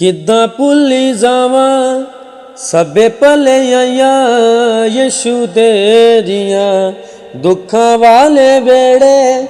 ਕਿੱਦਾਂ ਭੁੱਲੀ ਜਾਵਾਂ? ਸਭੇ ਭਲਿਆਂ ਯਿਸੂ ਤੇਰੀਆਂ ਦੁੱਖਾਂ ਵਾਲੇ ਵੇੜੇ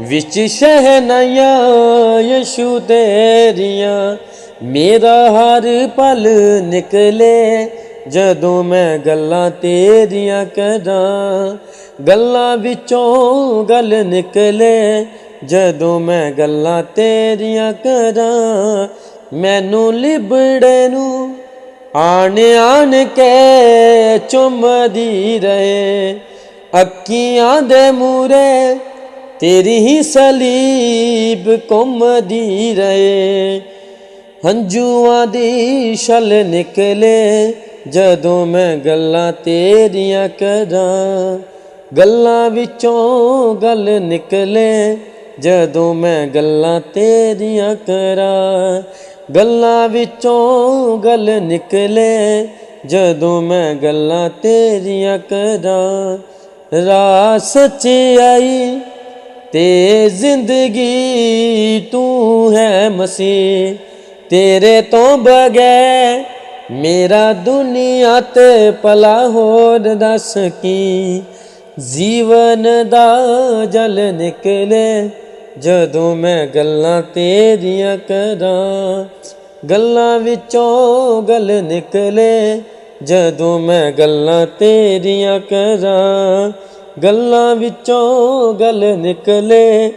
ਵਿੱਚ ਸ਼ਹਿਨਾਈਆਂ ਯਿਸੂ ਤੇਰੀਆਂ ਮੇਰਾ ਹਰ ਪਲ ਨਿਕਲੇ ਜਦੋਂ ਮੈਂ ਗੱਲਾਂ ਤੇਰੀਆਂ ਕਰਾਂ। ਗੱਲਾਂ ਵਿੱਚੋਂ ਗੱਲ ਨਿਕਲੇ ਜਦੋਂ ਮੈਂ ਗੱਲਾਂ ਤੇਰੀਆਂ ਕਰਾਂ। ਮੈਨੂੰ ਲਿਬੜੇ ਨੂੰ ਆਣ ਆਣ ਕੇ ਚੁੰਮਦੀ ਰਹੇ। ਅੱਖੀਆਂ ਦੇ ਮੂਰੇ ਤੇਰੀ ਹੀ ਸਲੀਬ ਘੁੰਮਦੀ ਰਹੇ। ਹੰਝੂਆਂ ਦੀ ਛਲ ਨਿਕਲੇ ਜਦੋਂ ਮੈਂ ਗੱਲਾਂ ਤੇਰੀਆਂ ਕਰਾਂ। ਗੱਲਾਂ ਵਿੱਚੋਂ ਗੱਲ ਨਿਕਲੇ ਜਦੋਂ ਮੈਂ ਗੱਲਾਂ ਤੇਰੀਆਂ ਕਰਾਂ। ਗੱਲਾਂ ਵਿੱਚੋਂ ਗੱਲ ਨਿਕਲੇ, ਜਦੋਂ ਮੈਂ ਗੱਲਾਂ ਤੇਰੀਆਂ ਕਰਾਂ। ਰਾਹ ਸੱਚਾਈ ਤੇ ਜ਼ਿੰਦਗੀ ਤੂੰ ਹੈ ਮਸੀਹ। ਤੇਰੇ ਤੋਂ ਬਗੈਰ ਮੇਰਾ ਦੁਨੀਆ ਤੇ ਭਲਾ ਹੋਰ ਦੱਸ ਕੀ? ਜੀਵਨ ਦਾ ਜਲ ਨਿਕਲੇ ਜਦੋਂ ਮੈਂ ਗੱਲਾਂ ਤੇਰੀਆਂ ਕਰਾਂ, ਗੱਲਾਂ ਵਿੱਚੋਂ ਗੱਲ ਨਿਕਲੇ, ਜਦੋਂ ਮੈਂ ਗੱਲਾਂ ਤੇਰੀਆਂ ਕਰਾਂ, ਗੱਲਾਂ ਵਿੱਚੋਂ ਗੱਲ ਨਿਕਲੇ